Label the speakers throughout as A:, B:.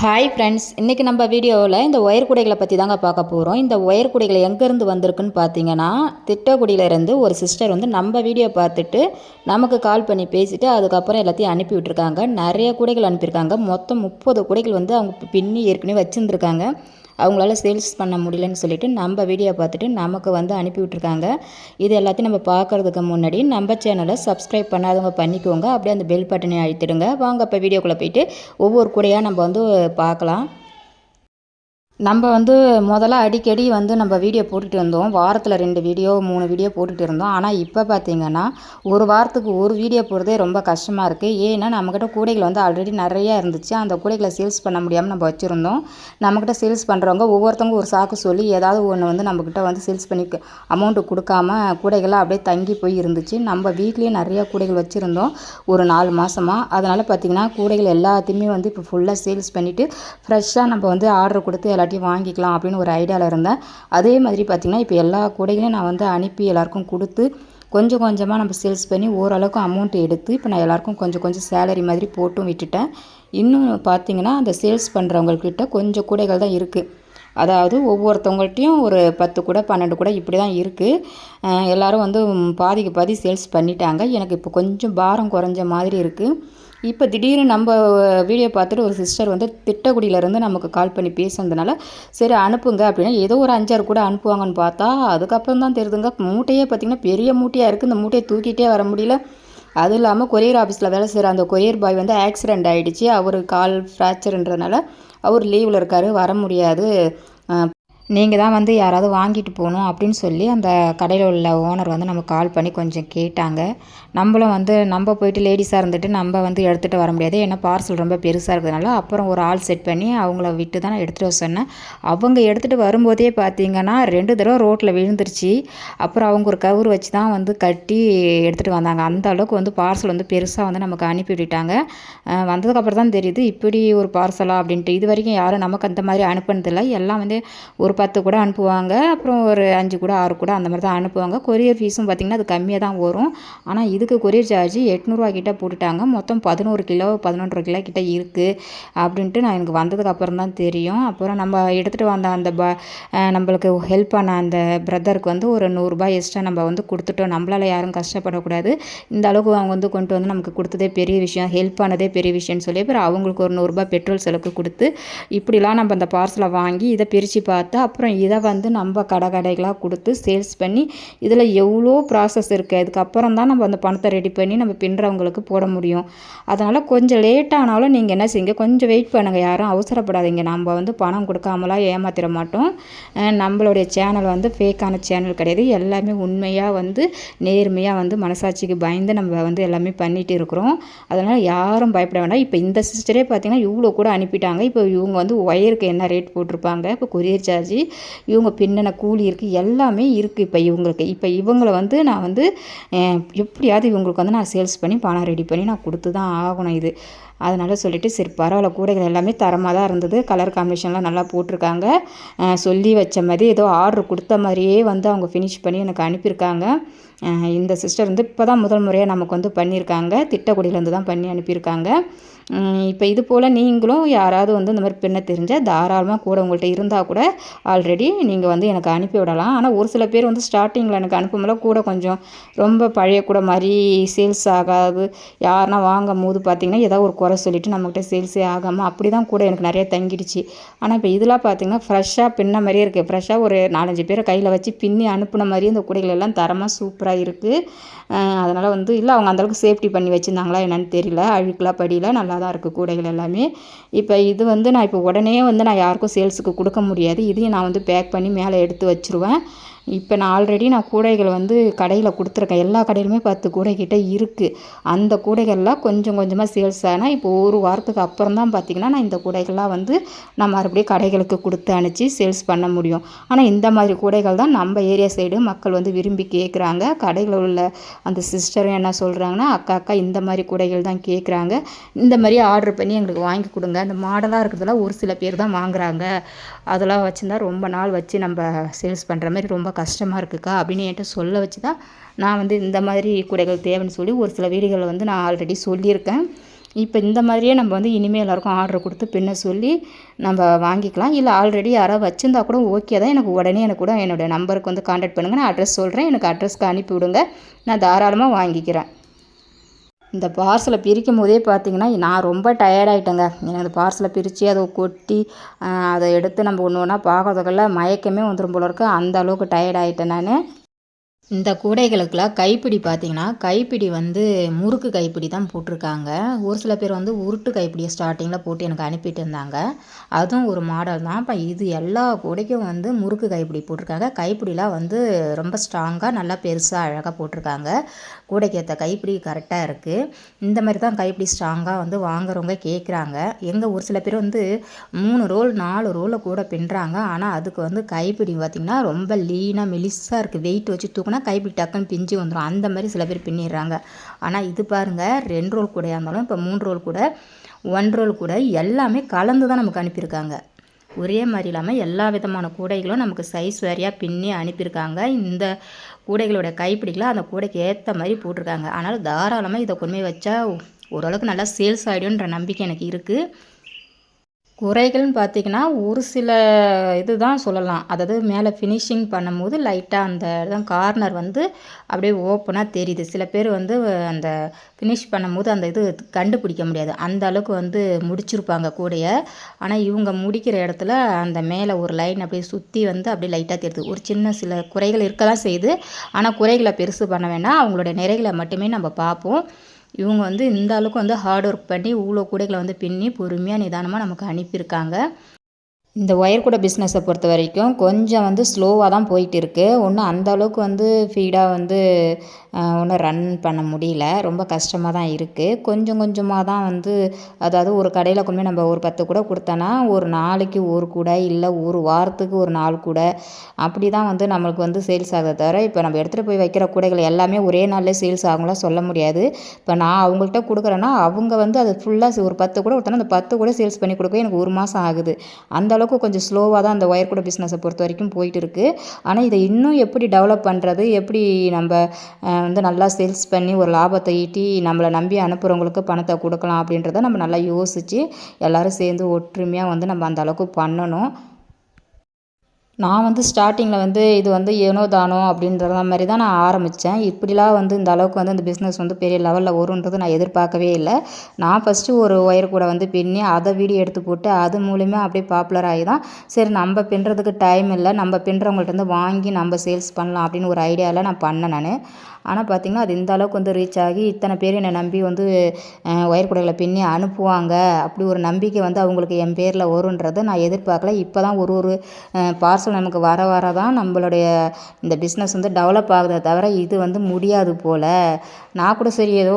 A: Hi friends இன்றைக்கி நம்ம வீடியோவில் இந்த ஒயர் குடைகளை பற்றி தாங்க பார்க்க போகிறோம் இந்த ஒயர் குடைகளை எங்கேருந்து வந்திருக்குன்னு பார்த்தீங்கன்னா திட்டக்குடியிலேருந்து ஒரு சிஸ்டர் வந்து நம்ம வீடியோ பார்த்துட்டு நமக்கு கால் பண்ணி பேசிவிட்டு அதுக்கப்புறம் எல்லாத்தையும் அனுப்பி விட்ருக்காங்க நிறைய குடைகள் அனுப்பியிருக்காங்க. மொத்தம் முப்பது குடைகள் வந்து அவங்க பின்னி ஏற்கனவே வச்சுருந்துருக்காங்க. அவங்களால சேல்ஸ் பண்ண முடியலன்னு சொல்லிட்டு நம்ம வீடியோ பார்த்துட்டு நமக்கு வந்து அனுப்பி விட்ருக்காங்க இது எல்லாத்தையும் நம்ம பார்க்குறதுக்கு முன்னாடி நம்ம சேனலை சப்ஸ்கிரைப் பண்ணாதவங்க பண்ணிக்கோங்க. அப்படியே அந்த பெல் பட்டனை அழுத்திடுங்க. வாங்க இப்போ வீடியோக்குள்ளே போயிட்டு ஒவ்வொரு கூடையாக நம்ம வந்து பார்க்கலாம். நம்ம வந்து முதல்ல அடிக்கடி வந்து நம்ம வீடியோ போட்டுகிட்டு இருந்தோம். வாரத்தில் ரெண்டு வீடியோ மூணு வீடியோ போட்டுகிட்டு இருந்தோம். ஆனால் இப்போ பார்த்திங்கன்னா ஒரு வாரத்துக்கு ஒரு வீடியோ போடுறதே ரொம்ப கஷ்டமாக இருக்குது ஏன்னா நம்மக்கிட்ட கூடைகள் வந்து ஆல்ரெடி நிறையா இருந்துச்சு. அந்த கூடைகளை சேல்ஸ் பண்ண முடியாமல் நம்ம வச்சுருந்தோம். நம்மக்கிட்ட சேல்ஸ் பண்ணுறவங்க ஒவ்வொருத்தவங்க ஒரு சாக்கு சொல்லி ஏதாவது ஒன்று வந்து நம்மக்கிட்ட வந்து சேல்ஸ் பண்ணி அமௌண்ட்டு கொடுக்காம கூடைகள்லாம் அப்படியே தங்கி போய் இருந்துச்சு. நம்ம வீட்லேயே நிறையா கூடைகள் வச்சுருந்தோம். ஒரு நாலு மாதமாக அதனால் பார்த்திங்கன்னா கூடைகள் எல்லாத்தையுமே வந்து இப்போ ஃபுல்லாக சேல்ஸ் பண்ணிவிட்டு ஃப்ரெஷ்ஷாக நம்ம வந்து ஆர்டர் கொடுத்து எல்லாத்தையும் எல்லாத்தையும் வாங்கிக்கலாம் அப்படின்னு ஒரு ஐடியாவில் இருந்தேன். அதே மாதிரி பார்த்திங்கன்னா இப்போ எல்லா கூடைகளையும் நான் வந்து அனுப்பி எல்லாருக்கும் கொடுத்து கொஞ்சம் கொஞ்சமாக நம்ம சேல்ஸ் பண்ணி ஓரளவுக்கு அமௌண்ட் எடுத்து இப்போ நான் எல்லாருக்கும் கொஞ்சம் கொஞ்சம் சேலரி மாதிரி போட்டும் விட்டுட்டேன். இன்னும் பார்த்திங்கன்னா அந்த சேல்ஸ் பண்ணுறவங்கக்கிட்ட கொஞ்சம் கூடைகள் தான் இருக்குது அதாவது ஒவ்வொருத்தவங்கள்ட்டையும் ஒரு பத்து கூட பன்னெண்டு கூட இப்படி தான் இருக்குது எல்லோரும் வந்து பாதிக்கு பாதி சேல்ஸ் பண்ணிட்டாங்க. எனக்கு இப்போ கொஞ்சம் பாரம் குறைஞ்ச மாதிரி இருக்குது இப்போ திடீர்னு நம்ம வீடியோ பார்த்துட்டு ஒரு சிஸ்டர் வந்து திட்டக்குடியிலேருந்து நமக்கு கால் பண்ணி பேசுனதுனால சரி அனுப்புங்க அப்படின்னா ஏதோ ஒரு அஞ்சாறு கூட அனுப்புவாங்கன்னு பார்த்தா அதுக்கப்புறம் தான் தெரியுதுங்க. மூட்டையே பார்த்திங்கன்னா பெரிய மூட்டையாக இருக்குது இந்த மூட்டையை தூக்கிட்டே வர முடியல. அதுவும் இல்லாமல் கொரியர் ஆஃபீஸில் வேலை செய்கிற அந்த கொரியர் பாய் வந்து ஆக்சிடெண்ட் ஆகிடுச்சு அவர் கால் ஃப்ராக்சர்ன்றதுனால அவர் லீவில் இருக்கார். வர முடியாது. நீங்கள் தான் வந்து யாராவது வாங்கிட்டு போகணும் அப்படின்னு சொல்லி அந்த கடையில் உள்ள ஓனர் வந்து நமக்கு கால் பண்ணி கொஞ்சம் கேட்டாங்க. நம்மளும் வந்து நம்ம போயிட்டு லேடிஸாக இருந்துட்டு நம்ம வந்து எடுத்துகிட்டு வர முடியாது. ஏன்னா பார்சல் ரொம்ப பெருசாக இருக்கிறதுனால அப்புறம் ஒரு ஆள் செட் பண்ணி அவங்கள விட்டு தான் எடுத்துகிட்டு வர சொன்னேன். அவங்க எடுத்துகிட்டு வரும்போதே பார்த்தீங்கன்னா ரெண்டு தடவை ரோட்டில் விழுந்துருச்சு. அப்புறம் அவங்க ஒரு கவர் வச்சு தான் வந்து கட்டி எடுத்துகிட்டு வந்தாங்க. அந்த அளவுக்கு வந்து பார்சல் வந்து பெருசாக வந்து நமக்கு அனுப்பி விட்டுட்டாங்க. வந்ததுக்கப்புறம் தான் தெரியுது. இப்படி ஒரு பார்சலாக அப்படின்ட்டு. இது வரைக்கும் யாரும் நமக்கு அந்த மாதிரி அனுப்புனதில்லை. எல்லாம் வந்து ஒரு பத்து கூட அனுப்புவாங்க. அப்புறம் ஒரு அஞ்சு கூட ஆறு கூட அந்த மாதிரி தான் அனுப்புவாங்க. கொரியர் ஃபீஸும் பார்த்திங்கன்னா அது கம்மியாக தான் வரும். ஆனால் இதுக்கு கொரியர் சார்ஜ் எட்நூறுவா கிட்ட போட்டுட்டாங்க. மொத்தம் பதினோரு கிலோ பதினொன்றரை கிலோ கிட்டே இருக்குது அப்படின்ட்டு நான் எனக்கு வந்ததுக்கு அப்புறம் தான் தெரியும். அப்புறம் நம்ம எடுத்துகிட்டு வந்த அந்த ப நம்மளுக்கு ஹெல்ப் பண்ண அந்த பிரதருக்கு வந்து ஒரு நூறுரூபா எக்ஸ்ட்ரா நம்ம வந்து கொடுத்துட்டோம். நம்மளால் யாரும் கஷ்டப்படக்கூடாது. இந்த அளவுக்கு அவங்க வந்து கொண்டு வந்து நமக்கு கொடுத்ததே பெரிய விஷயம் ஹெல்ப் பண்ணதே பெரிய விஷயம்னு சொல்லி அப்புறம் அவங்களுக்கு ஒரு நூறுரூபா பெட்ரோல் செலவுக்கு கொடுத்து இப்படிலாம் நம்ம அந்த பார்சலை வாங்கி இதை பிரித்து பார்த்தா அப்புறம் இதை வந்து நம்ம கடை கடைகளாக கொடுத்து சேல்ஸ் பண்ணி இதில் எவ்வளோ ப்ராசஸ் இருக்குது அதுக்கப்புறம் தான் நம்ம அந்த பணத்தை ரெடி பண்ணி நம்ம பின்னுறவங்களுக்கு போட முடியும். அதனால் கொஞ்சம் லேட்டானாலும் நீங்கள் என்ன செய்யுங்க கொஞ்சம் வெயிட் பண்ணுங்கள் யாரும் அவசரப்படாதீங்க. நம்ம வந்து பணம் கொடுக்காமலாம் ஏமாத்திட மாட்டோம். நம்மளுடைய சேனல் வந்து ஃபேக்கான சேனல் கிடையாது. எல்லாமே உண்மையாக வந்து நேர்மையாக வந்து மனசாட்சிக்கு பயந்து நம்ம வந்து எல்லாமே பண்ணிகிட்டு இருக்கிறோம். அதனால் யாரும் பயப்பட வேண்டாம். இப்போ இந்த சிஸ்டரே பார்த்திங்கன்னா இவ்வளோ கூட அனுப்பிட்டாங்க. இப்போ இவங்க வந்து ஒயருக்கு என்ன ரேட் போட்டிருப்பாங்க? இப்போ கொரியர் சார்ஜ் இவங்க பின்னண கூலி இருக்குது எல்லாமே இருக்குது இப்போ இவங்களுக்கு இப்போ இவங்களை வந்து நான் வந்து எப்படியாவது இவங்களுக்கு வந்து நான் சேல்ஸ் பண்ணி பணம் ரெடி பண்ணி நான் கொடுத்து தான் ஆகணும் இது. அதனால் சொல்லிவிட்டு சரி பரவாயில்ல கூடைகள் எல்லாமே தரமாக தான் இருந்தது. கலர் காம்பினேஷன்லாம் நல்லா போட்டிருக்காங்க. சொல்லி வச்ச மாதிரி ஏதோ ஆர்டர் கொடுத்த மாதிரியே வந்து அவங்க ஃபினிஷ் பண்ணி எனக்கு அனுப்பியிருக்காங்க. இந்த சிஸ்டர் வந்து இப்போ தான் முதல் முறையாக நமக்கு வந்து பண்ணியிருக்காங்க திட்டக்குடியிலேருந்து தான் பண்ணி அனுப்பியிருக்காங்க. இப்போ இது போல் நீங்களும் யாராவது வந்து இந்த மாதிரி பெண்ணை தெரிஞ்சால் தாராளமாக கூட உங்கள்கிட்ட இருந்தால் கூட ஆல்ரெடி நீங்கள் வந்து எனக்கு அனுப்பி விடலாம். ஆனால் ஒரு சில பேர் வந்து ஸ்டார்டிங்கில் எனக்கு அனுப்பும்போது கூட கொஞ்சம் ரொம்ப பழைய கூட மாதிரி சேல்ஸ் ஆகாது. யாருனா வாங்கும் போது பார்த்திங்கன்னா ஏதாவது ஒரு குறை சொல்லிவிட்டு நம்மக்கிட்ட சேல்ஸே ஆகாமல் அப்படி தான் கூட எனக்கு நிறைய தங்கிடுச்சு. ஆனால் இப்போ இதெல்லாம் பார்த்திங்கன்னா ஃப்ரெஷ்ஷாக பின்ன மாதிரியே இருக்குது ஃப்ரெஷ்ஷாக ஒரு நாலஞ்சு பேரை கையில் வச்சு பின்னி அனுப்புன மாதிரியே இந்த கூடைகள் எல்லாம் தரமாக சூப்பராக இருக்குது அதனால் வந்து இல்லை அவங்க அந்தளவுக்கு சேஃப்டி பண்ணி வச்சுருந்தாங்களா என்னென்னு தெரியல. அழுக்கெலாம் படியில் நல்லா தான் இருக்குது கூடைகள் எல்லாமே. இப்போ இது வந்து நான் இப்போ உடனே வந்து நான் யாருக்கும் சேல்ஸுக்கு கொடுக்க முடியாது. இதையும் நான் வந்து பேக் பண்ணி மேலே எடுத்து வச்சுருவேன். இப்போ நான் ஆல்ரெடி நான் கூடைகள் வந்து கடையில் கொடுத்துருக்கேன். எல்லா கடையிலுமே பத்து கூடைக்கிட்ட இருக்குது அந்த கூடைகள்லாம் கொஞ்சம் கொஞ்சமாக சேல்ஸ் ஆனால் இப்போ ஒரு வாரத்துக்கு அப்புறம் தான் பார்த்திங்கன்னா நான் இந்த கூடைகள்லாம் வந்து நான் மறுபடியும் கடைகளுக்கு கொடுத்து அனுப்பிச்சி சேல்ஸ் பண்ண முடியும். ஆனால் இந்த மாதிரி கூடைகள் தான் நம்ம ஏரியா சைடு மக்கள் வந்து விரும்பி கேட்குறாங்க கடைகளில் உள்ள அந்த சிஸ்டரும் என்ன சொல்கிறாங்கன்னா அக்கா அக்கா இந்த மாதிரி கூடைகள் தான் கேட்குறாங்க இந்த மாதிரி ஆர்டர் பண்ணி எங்களுக்கு வாங்கி கொடுங்க. அந்த மாடலாக இருக்கிறதெல்லாம் ஒரு சில பேர் தான் வாங்குறாங்க. அதெல்லாம் வச்சுருந்தா ரொம்ப நாள் வச்சு நம்ம சேல்ஸ் பண்ணுற மாதிரி ரொம்ப கஷ்டமாக இருக்குக்கா அப்படின்னு என்கிட்ட சொல்ல வச்சு தான் நான் வந்து இந்த மாதிரி கூடைகள் தேவைன்னு சொல்லி ஒரு சில வீடுகளில் வந்து நான் ஆல்ரெடி சொல்லியிருக்கேன். இப்போ இந்த மாதிரியே நம்ம வந்து இனிமேல் எல்லாருக்கும் ஆர்டர் கொடுத்து பின்ன சொல்லி நம்ம வாங்கிக்கலாம். இல்லை ஆல்ரெடி யாராவது வச்சுருந்தா கூட ஓகே தான். எனக்கு உடனே எனக்கு கூட என்னோடய நம்பருக்கு வந்து காண்டாக்ட் பண்ணுங்கள் நான் அட்ரஸ் சொல்கிறேன் எனக்கு அட்ரஸ்க்கு அனுப்பி விடுங்க நான் தாராளமாக வாங்கிக்கிறேன். இந்த பார்சலை பிரிக்கும் போதே பார்த்தீங்கன்னா நான் ரொம்ப டயர்டாயிட்டேங்க எனக்கு அந்த பார்சலை பிரித்து அதை கொட்டி அதை எடுத்து நம்ம ஒன்று ஒன்றா பார்க்கறதுக்குள்ள மயக்கமே வந்துடும் போல இருக்கு. அந்த அளவுக்கு டயர்ட் ஆகிட்டேன் நான். இந்த கூடைகளுக்கெல்லாம் கைப்பிடி பார்த்தீங்கன்னா கைப்பிடி வந்து முறுக்கு கைப்பிடி தான் போட்டிருக்காங்க. ஒரு சில பேர் வந்து உருட்டு கைப்பிடியை ஸ்டார்டிங்கில் போட்டு எனக்கு அனுப்பிட்டு இருந்தாங்க. அதுவும் ஒரு மாடல் தான். இப்போ இது எல்லா கூடைக்கும் வந்து முறுக்கு கைப்பிடி போட்டிருக்காங்க. கைப்பிடிலாம் வந்து ரொம்ப ஸ்ட்ராங்காக நல்லா பெருசாக அழகாக போட்டிருக்காங்க. கூடைக்கேற்ற கைப்பிடி கரெக்டாக இருக்குது இந்த மாதிரி தான் கைப்பிடி ஸ்ட்ராங்காக வந்து வாங்குறவங்க கேட்குறாங்க எங்கள் ஒரு சில பேர் வந்து மூணு ரோல் நாலு ரோலை கூட பின்னுறாங்க. ஆனால் அதுக்கு வந்து கைப்பிடி பார்த்திங்கன்னா ரொம்ப லீனாக மெலிஸாக இருக்குது வெயிட் வச்சு தூக்குனா கைப்பிடி டக்குன்னு பிஞ்சு வந்துடும் அந்த மாதிரி சில பேர் பின்னிடுறாங்க. ஆனால் இது பாருங்கள் ரெண்டு ரோல் கூடையாக இருந்தாலும் இப்போ மூணு ரோல் கூட ஒன் ரோல் கூட எல்லாமே கலந்து தான் நமக்கு அனுப்பியிருக்காங்க. ஒரே மாதிரி இல்லாமல் எல்லா விதமான கூடைகளும் நமக்கு சைஸ் வேறையாக பின்னி அனுப்பியிருக்காங்க. இந்த கூடைகளோட கைப்பிடிகளை அந்த கூடைக்கு ஏற்ற மாதிரி போட்டிருக்காங்க. அதனால் தாராளமாக இதை கொண்டு போய் வச்சா ஓரளவுக்கு நல்லா சேல்ஸ் ஆகிடும்ன்ற நம்பிக்கை எனக்கு இருக்குது குறைகள்னு பார்த்தீங்கன்னா ஒரு சில இது தான் சொல்லலாம். அதாவது மேலே ஃபினிஷிங் பண்ணும்போது லைட்டாக அந்த இடம் கார்னர் வந்து அப்படியே ஓப்பனாக தெரியுது. சில பேர் வந்து அந்த ஃபினிஷ் பண்ணும்போது அந்த இது கண்டுபிடிக்க முடியாது. அந்த அளவுக்கு வந்து முடிச்சிருப்பாங்க கூடைய. ஆனால் இவங்க முடிக்கிற இடத்துல அந்த மேலே ஒரு லைன் அப்படியே சுற்றி வந்து அப்படியே லைட்டாக தெரியுது. ஒரு சின்ன சில குறைகள் இருக்க தான் செய்யுது. ஆனால் குறைகளை பெருசு பண்ண வேண்டாம் அவங்களோட நிறைகளை மட்டுமே நம்ம பார்ப்போம். இவங்க வந்து இந்த அளவுக்கு வந்து ஹார்ட் ஒர்க் பண்ணி இவ்வளோ கூடைகளை வந்து பின்னி பொறுமையாக நிதானமாக நமக்கு அனுப்பியிருக்காங்க. இந்த ஒயர் கூட பிஸ்னஸை பொறுத்த வரைக்கும் கொஞ்சம் வந்து ஸ்லோவாக தான் போயிட்டு இருக்குது ஒன்றும் அந்த அளவுக்கு வந்து ஃபீடாக வந்து ஒன்றும் ரன் பண்ண முடியல. ரொம்ப கஷ்டமாக தான் இருக்குது கொஞ்சம் கொஞ்சமாக தான் வந்து அதாவது ஒரு கடையில் கொண்டு போய் நம்ம ஒரு பத்து கூட கொடுத்தோன்னா ஒரு நாளைக்கு ஒரு கூடை இல்லை ஒரு வாரத்துக்கு ஒரு நாலு கூடை அப்படி தான் வந்து நம்மளுக்கு வந்து சேல்ஸ் ஆகுது தவிர இப்போ நம்ம எடுத்துகிட்டு போய் வைக்கிற கூடைகள் எல்லாமே ஒரே நாளில் சேல்ஸ் ஆகும்லாம் சொல்ல முடியாது. இப்போ நான் அவங்கள்ட்ட கொடுக்குறேன்னா அவங்க வந்து அது ஃபுல்லாக ஒரு பத்து கூட கொடுத்தோன்னா அந்த பத்து கூட சேல்ஸ் பண்ணி கொடுக்க எனக்கு ஒரு மாதம் ஆகுது. அந்த அளவுக்கு கொஞ்சம் ஸ்லோவாக தான் அந்த ஒயர் கூட பிஸ்னஸை பொறுத்த வரைக்கும் போயிட்டு இருக்குது ஆனால் இதை இன்னும் எப்படி டெவலப் பண்ணுறது எப்படி நம்ம வந்து நல்லா சேல்ஸ் பண்ணி ஒரு லாபத்தை ஈட்டி நம்மளை நம்பி அனுப்புகிறவங்களுக்கு பணத்தை கொடுக்கலாம் அப்படின்றத நம்ம நல்லா யோசித்து எல்லோரும் சேர்ந்து ஒற்றுமையாக வந்து நம்ம அந்த அளவுக்கு பண்ணணும். நான் வந்து ஸ்டார்டிங்கில் வந்து இது வந்து ஏனோ தானோ அப்படின்ற மாதிரி தான் நான் ஆரம்பித்தேன் இப்படிலாம் வந்து இந்த அளவுக்கு வந்து இந்த பிஸ்னஸ் வந்து பெரிய லெவலில் வரும்ன்றது நான் எதிர்பார்க்கவே இல்லை. நான் ஃபஸ்ட்டு ஒரு ஒயர் கூட வந்து பின்னி அதை வீடியோ எடுத்து போட்டு அது மூலிமா அப்படியே பாப்புலர் ஆகி தான் சரி நம்ம பின்னுறதுக்கு டைம் இல்லை நம்ம பின்னுறவங்கள்ட்ட இருந்து வாங்கி நம்ம சேல்ஸ் பண்ணலாம் அப்படின்னு ஒரு ஐடியாவில் நான் பண்ணேன் நான். ஆனால் பார்த்திங்கன்னா அது இந்த அளவுக்கு வந்து ரீச் ஆகி இத்தனை பேர் என்னை நம்பி வந்து ஒயர் கூடைகளை பின்னி அனுப்புவாங்க. அப்படி ஒரு நம்பிக்கை வந்து அவங்களுக்கு என் பேரில் வருன்றதை நான் எதிர்பார்க்கல. இப்போ தான் ஒரு ஒரு பார்சல் நமக்கு வர வர தான் நம்மளுடைய இந்த பிஸ்னஸ் வந்து டெவலப் ஆகுதே தவிர இது வந்து முடியாது போல். நான் கூட சரி ஏதோ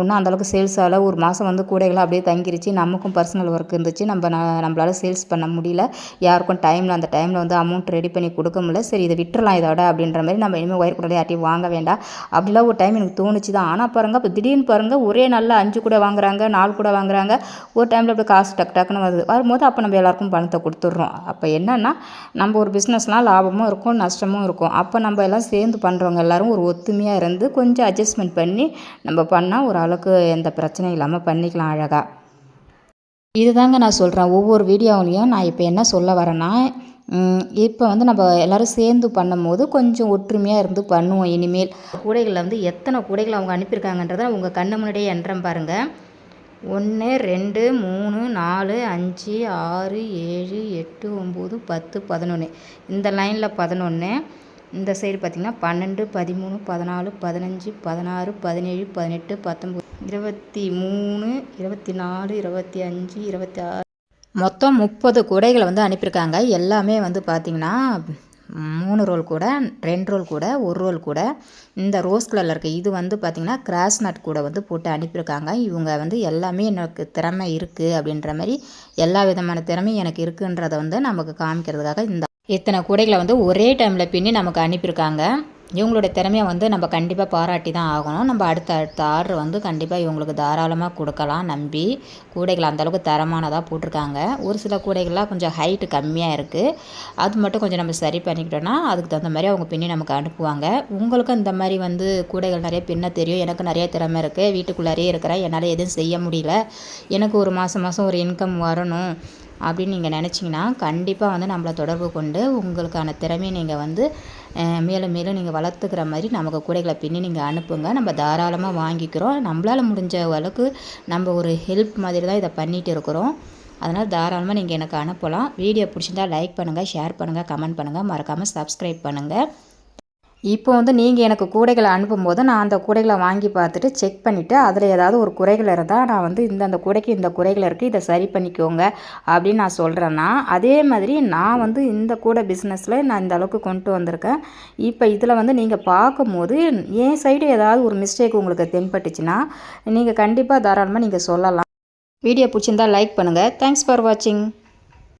A: ஒன்றும் அந்தளவுக்கு சேல்ஸ் ஆகல ஒரு மாதம் வந்து கூடைகளாக அப்படியே தங்கிருச்சு. நமக்கும் பர்சனல் ஒர்க் இருந்துச்சு. நம்ம நம்மளால் சேல்ஸ் பண்ண முடியல. யாருக்கும் டைமில் அந்த டைமில் வந்து அமௌண்ட் ரெடி பண்ணி கொடுக்க முடியல. சரி இதை விட்டுறலாம் இதோட அப்படின்ற மாதிரி நம்ம இனிமேல் ஒயர் கூட வாங்க வேண்டாம். அப்படிலாம் ஒரு டைம் எனக்கு தோணுச்சு தான் ஆனால் பாருங்கள் இப்போ திடீர்னு பாருங்கள் ஒரே நாளில் அஞ்சு கூட வாங்குறாங்க நாலு கூட வாங்குறாங்க. ஒரு டைமில் அப்படி காசு டக்கு டக்குன்னு வருது. வரும்போது அப்போ நம்ம எல்லாருக்கும் பணத்தை கொடுத்துட்றோம். அப்போ என்னன்னா நம்ம ஒரு பிஸ்னஸ்னால் லாபமும் இருக்கும் நஷ்டமும் இருக்கும். அப்போ நம்ம எல்லாம் சேர்ந்து பண்ணுறவங்க எல்லோரும் ஒரு ஒத்துமையாக இருந்து கொஞ்சம் அட்ஜஸ்ட்மெண்ட் பண்ணி நம்ம பண்ணால் ஒரு அளவுக்கு எந்த பிரச்சனையும் இல்லாமல் பண்ணிக்கலாம் அழகாக இதுதாங்க நான் சொல்கிறேன் ஒவ்வொரு வீடியோவிலையும் நான் இப்போ என்ன சொல்ல வரேன்னா இப்போ வந்து நம்ம எல்லோரும் சேர்ந்து பண்ணும்போது கொஞ்சம் ஒற்றுமையாக இருந்து பண்ணுவோம் இனிமேல். கூடைகளில் வந்து எத்தனை கூடைகள் அவங்க அனுப்பியிருக்காங்கன்றதை உங்கள் கண்ணு முன்னாடியே என்றம் பாருங்கள் ஒன்று ரெண்டு மூணு நாலு அஞ்சு ஆறு ஏழு எட்டு ஒம்பது பத்து பதினொன்று இந்த லைனில் பதினொன்று இந்த சைடு பார்த்திங்கன்னா பன்னெண்டு பதிமூணு பதினாலு பதினஞ்சு பதினாறு பதினேழு பதினெட்டு பத்தொம்பது இருபத்தி மூணு இருபத்தி நாலு இருபத்தி அஞ்சு இருபத்தி ஆறு. மொத்தம் முப்பது கூடைகளை வந்து அனுப்பியிருக்காங்க. எல்லாமே வந்து பார்த்திங்கன்னா மூணு ரோல் கூட ரெண்டு ரோல் கூட ஒரு ரோல் கூட இந்த ரோஸ் கலரில் இருக்க. இது வந்து பார்த்திங்கன்னா கிராஸ் நட் கூட வந்து போட்டு அனுப்பியிருக்காங்க. இவங்க வந்து எல்லாமே எனக்கு திறமை இருக்குது அப்படின்ற மாதிரி எல்லா விதமான திறமையும் எனக்கு இருக்குன்றதை வந்து நமக்கு காமிக்கிறதுக்காக இந்த இத்தனை கூடைகளை வந்து ஒரே டைமில் பின்னி நமக்கு அனுப்பியிருக்காங்க. இவங்களோட திறமையை வந்து நம்ம கண்டிப்பாக பாராட்டி தான் ஆகணும். நம்ம அடுத்த அடுத்த ஆர்டர் வந்து கண்டிப்பாக இவங்களுக்கு தாராளமாக கொடுக்கலாம் நம்பி. கூடைகள் அந்தளவுக்கு தரமானதாக போட்டிருக்காங்க. ஒரு சில கூடைகள்லாம் கொஞ்சம் ஹைட்டு கம்மியாக இருக்குது அது மட்டும் கொஞ்சம் நம்ம சரி பண்ணிக்கிட்டோன்னா அதுக்கு தகுந்த மாதிரி அவங்க பின்னி நமக்கு அனுப்புவாங்க. உங்களுக்கும் இந்த மாதிரி வந்து கூடைகள் நிறைய பின்ன தெரியும். எனக்கு நிறைய திறமை இருக்குது வீட்டுக்குள்ளாரே இருக்கிறேன். என்னால் எதுவும் செய்ய முடியல. எனக்கு ஒரு மாதம் மாதம் ஒரு இன்கம் வரணும் அப்படின்னு நீங்கள் நினச்சிங்கன்னா கண்டிப்பாக வந்து நம்மளை தொடர்பு கொண்டு உங்களுக்கான திறமையை நீங்கள் வந்து மேலும் மேலும் நீங்கள் வளர்த்துக்கிற மாதிரி நமக்கு கூடைகளை பின்னி நீங்கள் அனுப்புங்க. நம்ம தாராளமாக வாங்கிக்கிறோம். நம்மளால் முடிஞ்ச அளவுக்கு நம்ம ஒரு ஹெல்ப் மாதிரி தான் இதை பண்ணிகிட்டு இருக்கிறோம். அதனால் தாராளமாக நீங்கள் எனக்கு அனுப்பலாம். வீடியோ பிடிச்சிருந்தா லைக் பண்ணுங்கள் ஷேர் பண்ணுங்கள் கமெண்ட் பண்ணுங்கள் மறக்காமல் சப்ஸ்கிரைப் பண்ணுங்கள் இப்போ வந்து நீங்கள் எனக்கு கூடைகளை அனுப்பும்போது நான் அந்த கூடைகளை வாங்கி பார்த்துட்டு செக் பண்ணிவிட்டு அதில் ஏதாவது ஒரு குறைகள் இருந்தால் நான் வந்து இந்த அந்த கூடைக்கு இந்த குறைகள் இருக்குது இதை சரி பண்ணிக்கோங்க அப்படின்னு நான் சொல்கிறேன்னா அதே மாதிரி நான் வந்து இந்த கூடை பிஸ்னஸில் நான் இந்த அளவுக்கு கொண்டு வந்திருக்கேன். இப்போ இதில் வந்து நீங்கள் பார்க்கும்போது என் சைடு ஏதாவது ஒரு மிஸ்டேக் உங்களுக்கு தென்பட்டுச்சுன்னா நீங்கள் கண்டிப்பாக தாராளமாக நீங்கள் சொல்லலாம். வீடியோ பிடிச்சிருந்தா லைக் பண்ணுங்கள் தேங்க்ஸ் ஃபார் வாட்சிங்